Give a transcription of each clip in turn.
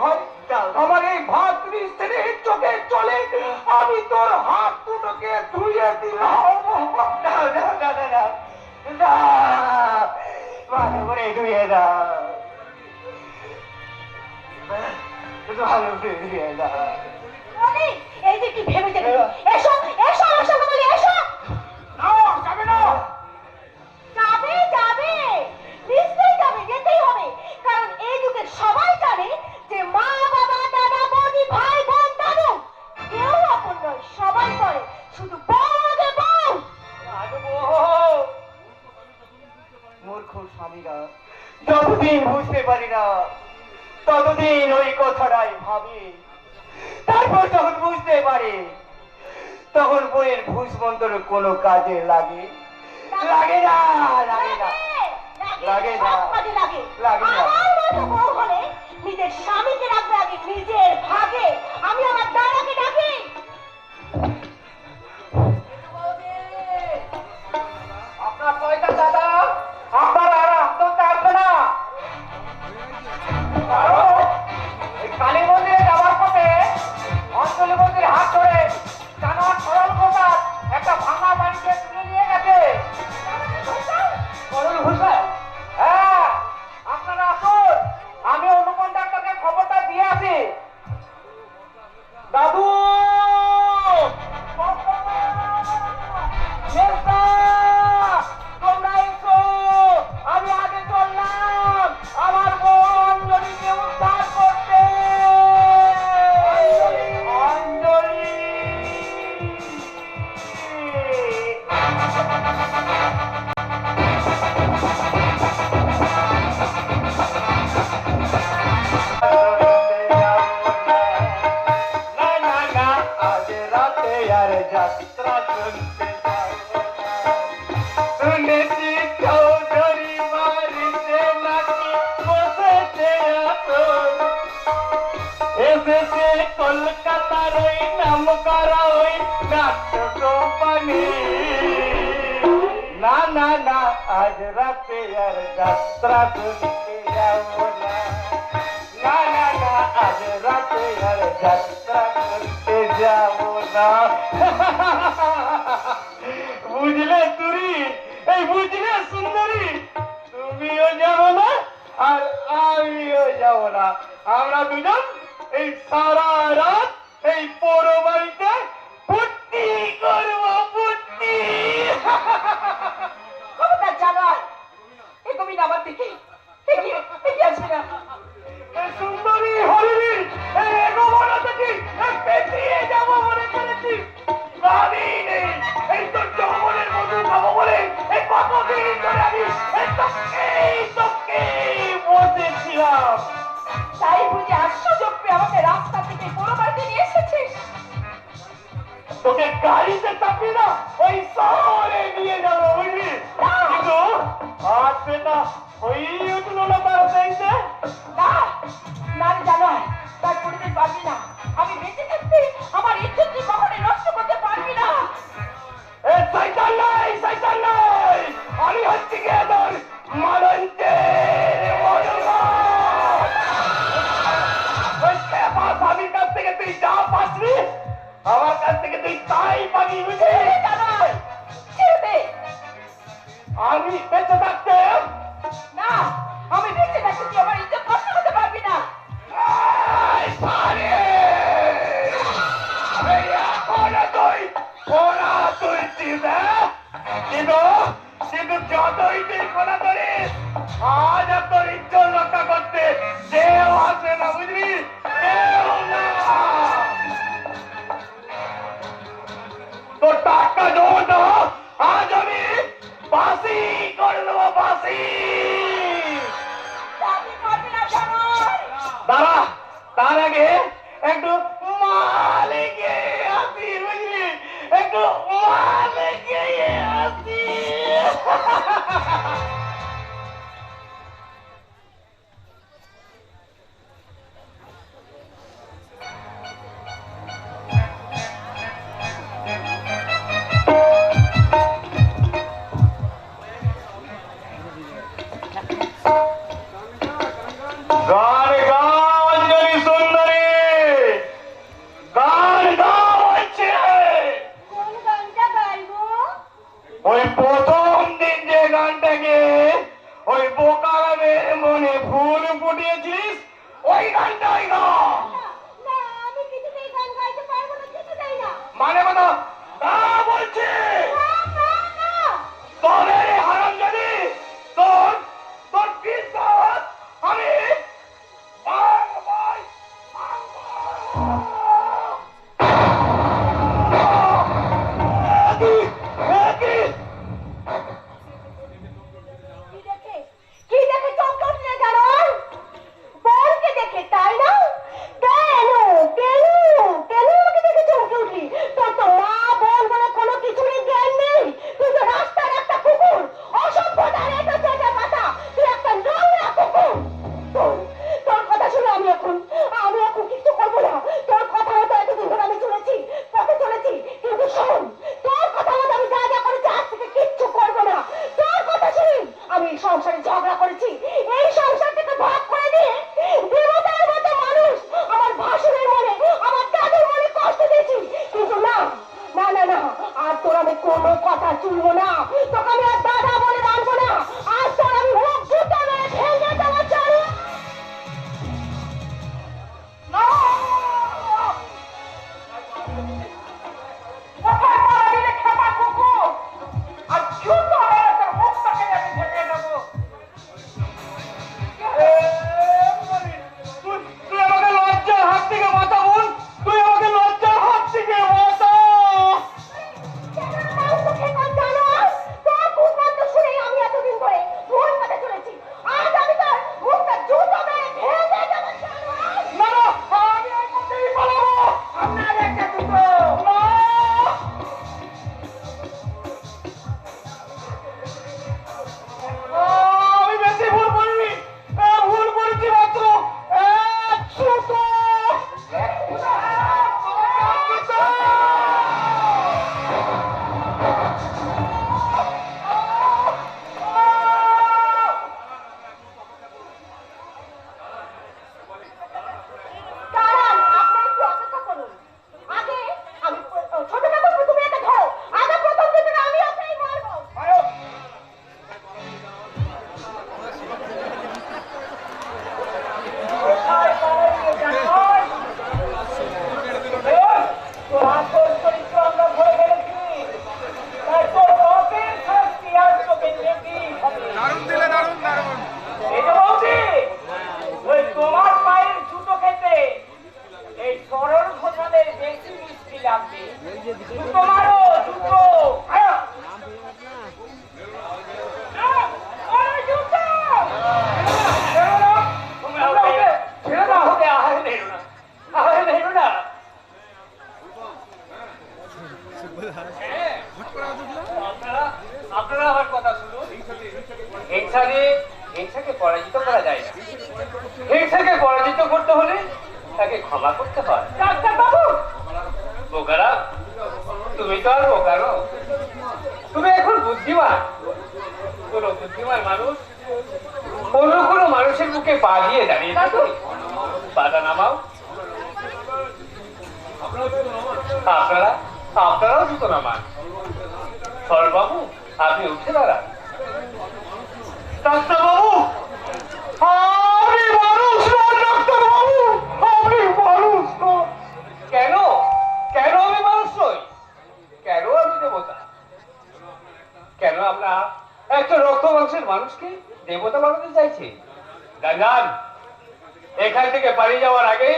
ভাতটা আমার এই ভাতৃ স্ত্রীর চোখে চলে, আমি তোর হাত দুটোকে ধুয়ে দিলাম। ভালো করে ধুয়ে দাও। ভালো করে ধুয়ে দাও। এই যে কি ভেবেছে কিছুতেই বুঝতে পারি না ততদিন ওই কথাটাই ভাবি। তারপর যখন বুঝতে পারি তখন বইয়ের ভুষ মন্তর কোনো কাজে লাগে। লাগে না লাগে না। লাগে না। লাগে না। নিজের স্বামীকে রাখবে আগে নিজের ভাগে। আমি আমার দ্বারা দেশে কলকাতার ওই নাম করা ওই নাট্য কোম্পানি না না না, আজ রাতে আর যাত্রা শুনতে যাব না না না, আজ রাতে আর যাত্রা করতে যাব না। বুঝলে তুরি? এই বুঝলে সুন্দরী? তুমিও যাব না আর আমিও যাব না। আমরা দুজন এই সারা রাত এই পৌর বাড়িতে ভর্তি করে। বিতর্ক কারও তুমি এখন বুদ্ধিমান। কোন বুদ্ধিমান মানুষ, কোনো কোনো মানুষের মুখে পা দিয়ে দাঁড়িয়ে আপনারা আপনি উঠে দাঁড়ান। মানুষকে দেবতা বানাতে চাইছে? গান এখান থেকে পারি যাওয়ার আগে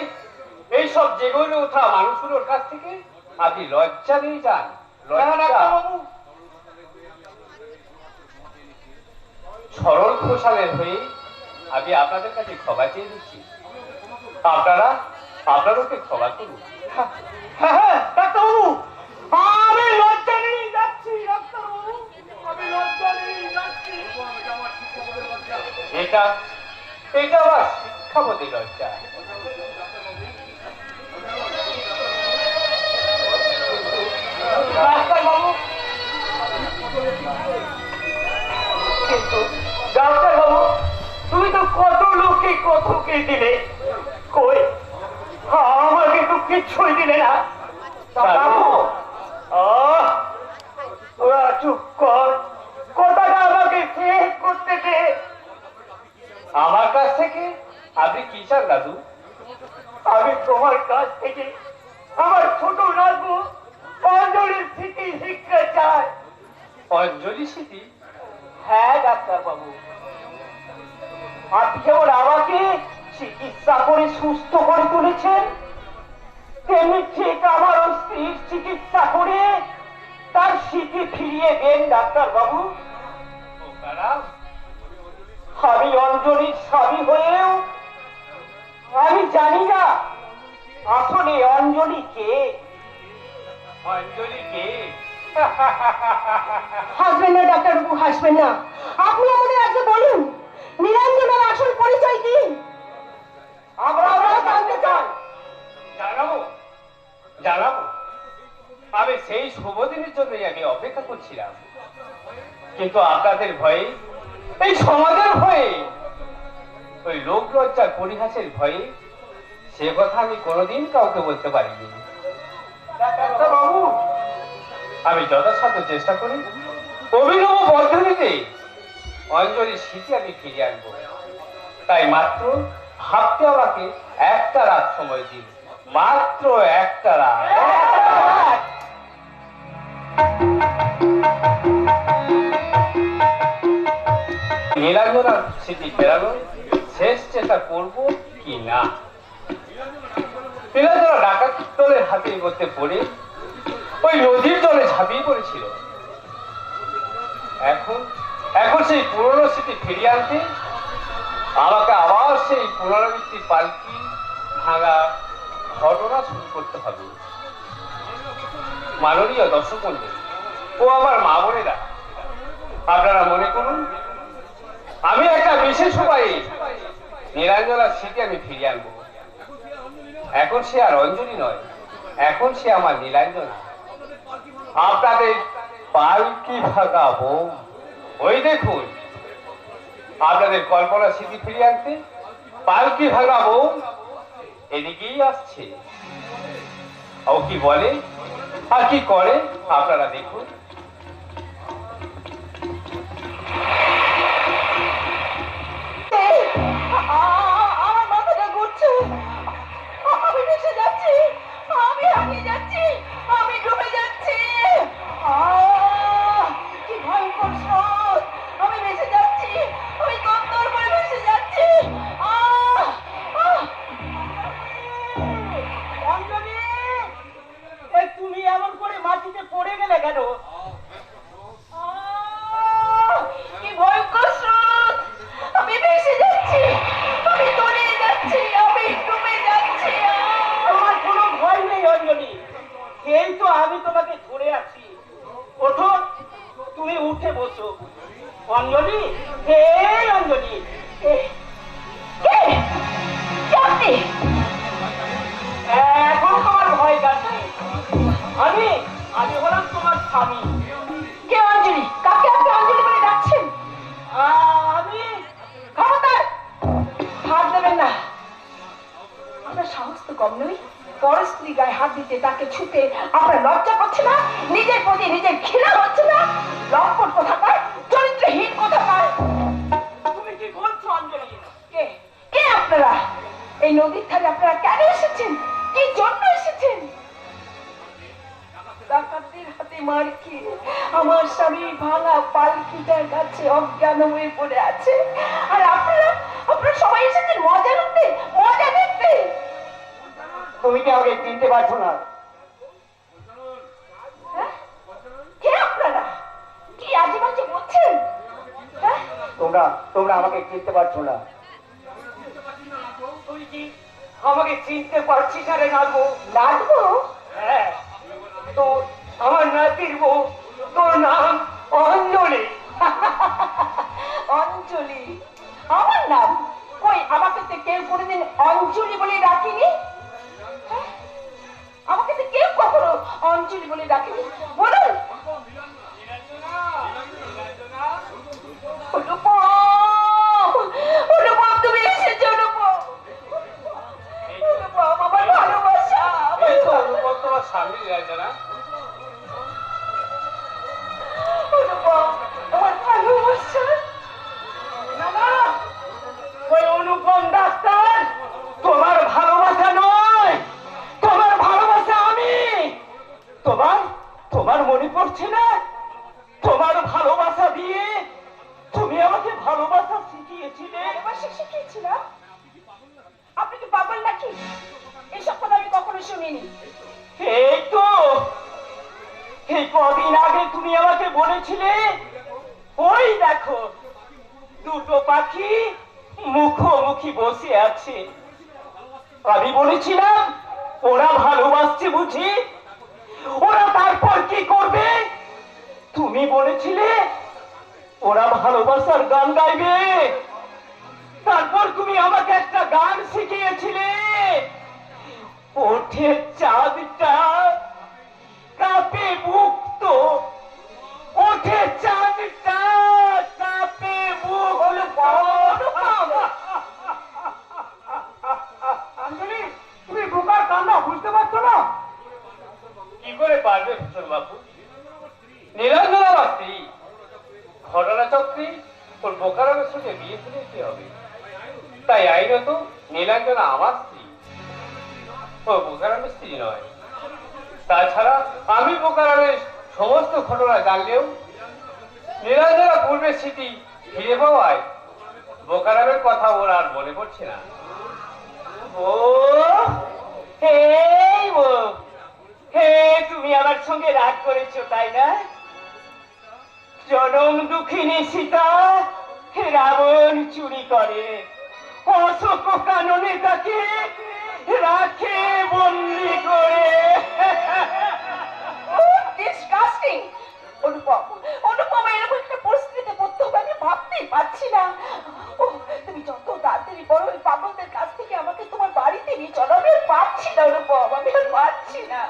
এইসব যেগুলো ওঠা মানুষগুলোর কাছ থেকে আপনি লজ্জা নিয়ে যান। হ্যাঁ, সরল ঘোষালের হয়ে আমি আপনাদের কাছে ক্ষমা চেয়ে দিচ্ছি আপনারা আপনারকে ক্ষমা করুন। হ্যাঁ হ্যাঁ, হ্যাঁ আমি লজ্জা নিয়ে যাচ্ছি ডাক্তারবাবু। এটা এটা আবার শিক্ষাপতি লজ্জা কিন্তু ডাক্তার বাবু তো কত লোককে কত কি দিলে? কই? আমাকে তো কিছুই দিলে না। আপনি কি চান দাদু আমি তোমার কাছ থেকে আমার ছোট নাতবু অঞ্জলির স্মৃতি শিক্ষা চাই। অঞ্জলি স্মৃতি? হ্যাঁ ডাক্তার বাবু আপনি যেমন আমাকে চিকিৎসা করে সুস্থ করে তুলেছেন। তেমনি ঠিক আমার স্ত্রীর চিকিৎসা করে তার স্মৃতি ফিরিয়ে দেন ডাক্তার বাবু আমি অঞ্জলির স্বামী আমি জানি না আসলে অঞ্জলি কে? অঞ্জলি কে? হাসবেন না ডাক্তার বাবু হাসবেন না। আপনি আমাদের আজকে বলুন নিরঞ্জনের আসল পরিচয় কি? আমরা আমরা জানতে চাই। জানাব জানাব। আমি সেই শুভ দিনের জন্যই আমি অপেক্ষা করছিলাম। কিন্তু আপনাদের ভয়ে এই সমাজের ভয়ে ওই লোক লজ্জার পরিহাসের ভয়ে সে কথা আমি কোনোদিন কাউকে বলতে পারিনি। বাবু আমি যথাসাধ্য চেষ্টা করি। অভিনব পদ্ধতিতে অঞ্জলির স্মৃতি আমি ফিরিয়ে আনব। তাই মাত্র ভাবতে আমাকে একটা রাত সময় দিন। মাত্র একটা রাত। নীলাঞ্জনার স্মৃতি ফেরানোর শেষ চেষ্টা করব কি না? নীলাঞ্জনা ডাকাত দলের হাতে মধ্যে পড়ে, ওই নদীর জলে ঝাঁপিয়ে পড়েছিল। এখন এখন সেই পুরনো স্মৃতি ফিরিয়ে আনতে, আমাকে আবার সেই পুনরাবৃত্তি পালকি ভাঙা ঘটনা শুরু করতে হবে। মাননীয় দর্শক মন্ডলী ও আমার মা বোনেরা, আপনারা মনে করুন, আমি একটা বিশেষ উপায়ে নিরঞ্জনার স্মৃতি আমি ফিরিয়ে আনব। এখন সে আর অঞ্জলি নয়, এখন সে আমার নীলাঞ্জনা আপনাদের পালকি ভাগা বোম? ওই দেখুন, আপনাদের কল্পনা স্মৃতি ফিরিয়ে আনতে পালকি ভাগা বোম? এদিকেই আসছে। ও কি বলে? আর কি করে? আপনারা দেখুন। ছুতে আপনার লজ্জা করছে না? নিজের প্রতি নিজের ঘৃণা হচ্ছে না? লম্পট কোথাকার চরিত্রহীন কোথাকার তুমি কি বলছো, অঞ্জলি? কে? কে আপনারা? এই নদীর আপনারা কেন এসেছেন? কি জন্য এসেছেন? হাতে মার খেয়ে আমার স্বামী ভাঙা পালকিটার কাছে অজ্ঞান হয়ে পড়ে আছে। আর আপনারা আপনারা সবাই এসেছেন? মজা লুটতে মজা দেখতে তুমি কি আমাকে চিনতে পারছ না? তোমরা তোমরা আমাকে চিনতে পারছ না। আমাকে চিনতে পারছিস না নাগো নাচবো হ্যাঁ। তো আমার নাতির বউ, তোর নাম অঞ্জলি। অঞ্জলি? আমার নাম? কই, আমাকে তো কেউ কোনোদিন অঞ্জলি বলে ডাকেনি? হ্যাঁ? আমাকে তো কেউ কখনো অঞ্জলি বলে ডাকেনি? বলুন। মুখোমুখি বসে আছে। আমি বলেছিলাম, ওরা ভালোবাসছে বুঝি? ওরা তারপর কি করবে? তুমি বলেছিলে, ওরা ভালোবাসার গান গাইবে। তারপর তুমি আমাকে একটা গান শিখিয়েছিলে। ওঠে চাঁদটা কাপে মুক্ত ওঠে চাঁদটা কাপে মুক্ত অঞ্জলি তুমি কান্না বুঝতে পারছ না? কি করে পারবে ভূষণ বাবু নিরঞ্জনা আমার স্ত্রী ঘটনা চক্রে ওর বোকারামের সঙ্গে বিয়ে কি হবে। তাই আইনত নীলাঞ্জনা আমার স্ত্রী। ও বোকারামের স্ত্রী নয়। তাছাড়া আমি বোকারামের সমস্ত ঘটনা জানলেও নীলাঞ্জনা পূর্বের স্মৃতি ফিরে পাওয়ায় বোকারামের কথা ওর আর মনে পড়ছে না। ও এই ও হে, তুমি আমার সঙ্গে রাগ করেছ, তাই না? সীতা রাখে বন্দি করে। অনুপম অনুপম, এরকম একটা পরিস্থিতিতে পড়তে হবে ভাবতেই পারছি না। ও, তুমি যত তাড়াতাড়ি বড় ওই পাগলদের কাছ নিয়ে চলো আমি পারছি না অনুপম আমি আর পারছি না।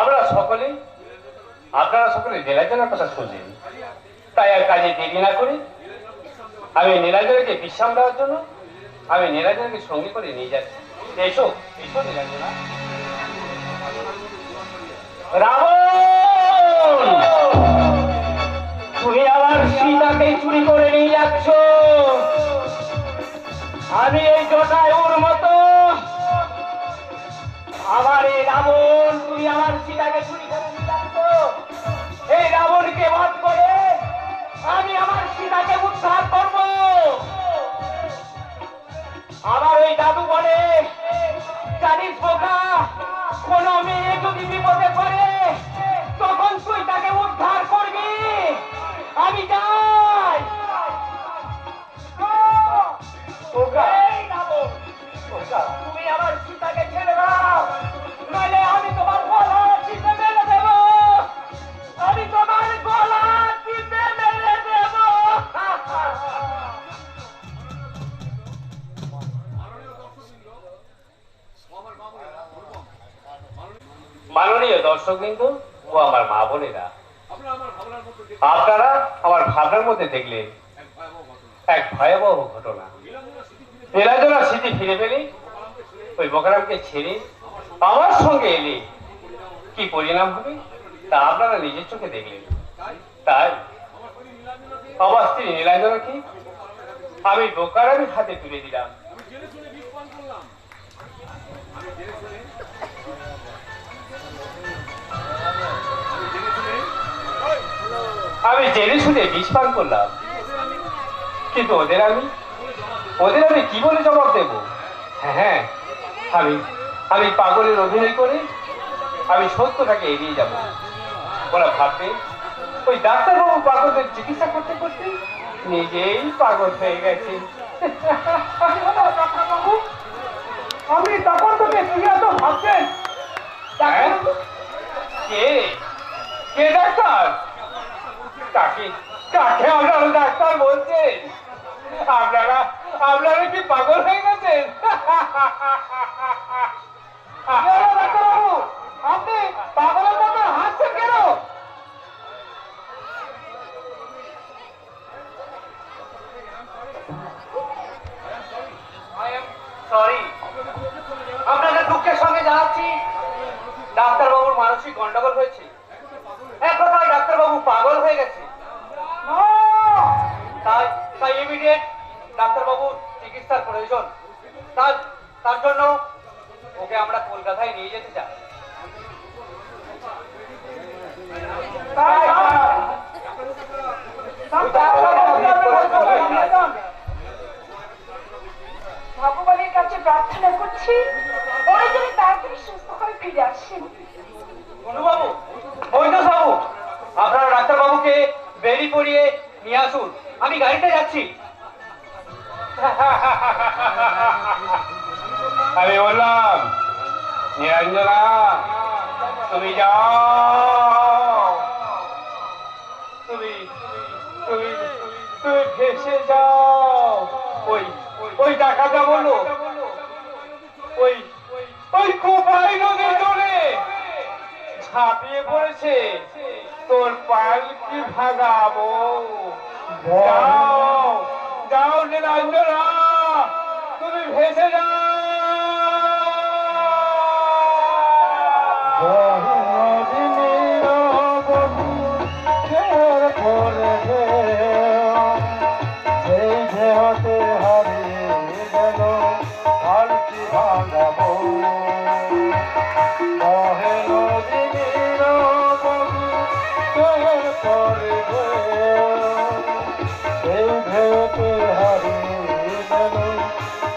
আমরা সকলে, আপনারা সকলে নীলাঞ্জনার কথা শুনলেন তাই আর কাজে দেরি না করে আমি নীলাঞ্জনাকে বিশ্রাম দেওয়ার জন্য আমি নীলাঞ্জনাকে সঙ্গে করে নিয়ে যাচ্ছি। এসো এসো নীলাঞ্জনা। রাবণ! তুমি আমার সীতাকে চুরি করে নিয়ে যাচ্ছ। আমি এই জটায় ওর মতো। আমার এই রাবণ, তুমি আমার সীতাকে চুরি করে এই রাবণকে বধ করে আমি আমার সীতাকে উদ্ধার করব। আমার ওই দাদু বলে, জানিস বোকা, কোন মেয়ে যদি বিপদে পড়ে দর্শক বিন্দু ও আমার মা বোনেরা। আপনারা আমার ভাবনার মধ্যে দেখলেন এক ভয়াবহ ঘটনা। নীলাঞ্জনার স্মৃতি ফিরে পেলে। ওই বকারামকে ছেড়ে আমার সঙ্গে এলে কি পরিণাম হবে? তা আপনারা নিজের চোখে দেখলেন। তাই? আমার স্ত্রী নীলাঞ্জনাকে আমি বোকারামের হাতে তুলে দিলাম। আমি জেনে শুনে বিষ পান করলাম। কিন্তু ওদের আমি ওদের আমি কি বলে জবাব দেব? হ্যাঁ আমি আমি পাগলের অভিনয় করে আমি সত্যটাকে এড়িয়ে যাব। ওরা ভাববে ওই ডাক্তারবাবু পাগলদের চিকিৎসা করতে করতে নিজেই পাগল হয়ে গেছে। আমি তখন তোকে কি এত ভাবছেন। হ্যাঁ? কে? কে ডাক্তার? কাকে? ডাক্তার বলছেন? আপনারা আপনারা কি পাগল হয়ে গেছেন? ডাক্তারবাবু আপনি পাগলের মতো হাসছেন কেন? সরি আপনাদের দুঃখের সঙ্গে জানাচ্ছি ডাক্তারবাবুর মানসিক গন্ডগোল হয়েছে। এক কথায় ডাক্তারবাবু পাগল হয়ে গেছে। ইমিডিয়েট ডাক্তারবাবুর চিকিৎসার প্রয়োজন। তার তার জন্য ওকে আমরা কলকাতায় নিয়ে যেতে চাই। ভগবানের কাছে প্রার্থনা করছি ওরা যেন তাড়াতাড়ি সুস্থ হয়ে ফিরে আসেন। বাবু বাবু আপনারা ডাক্তারবাবুকে বেরি পরিয়ে নিয়ে আসুন। আমি গাড়িতে যাচ্ছি। আমি বললাম নিরঞ্জনা তুমি যাও তুমি তুমি তুমি ভেসে যাও ওই ওই ডাকাটা বলো ওই ওই কোপাই নদীর জলে ঝাঁপিয়ে পড়েছে তোর পাল কি ভাগাবো যাও যাও নিরঞ্জনা তুমি ভেসে যাও।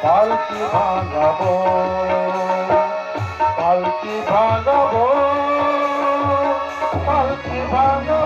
পালকি ভাঙাবো। পালকি ভাঙাবো। পালকি ভাঙাবো।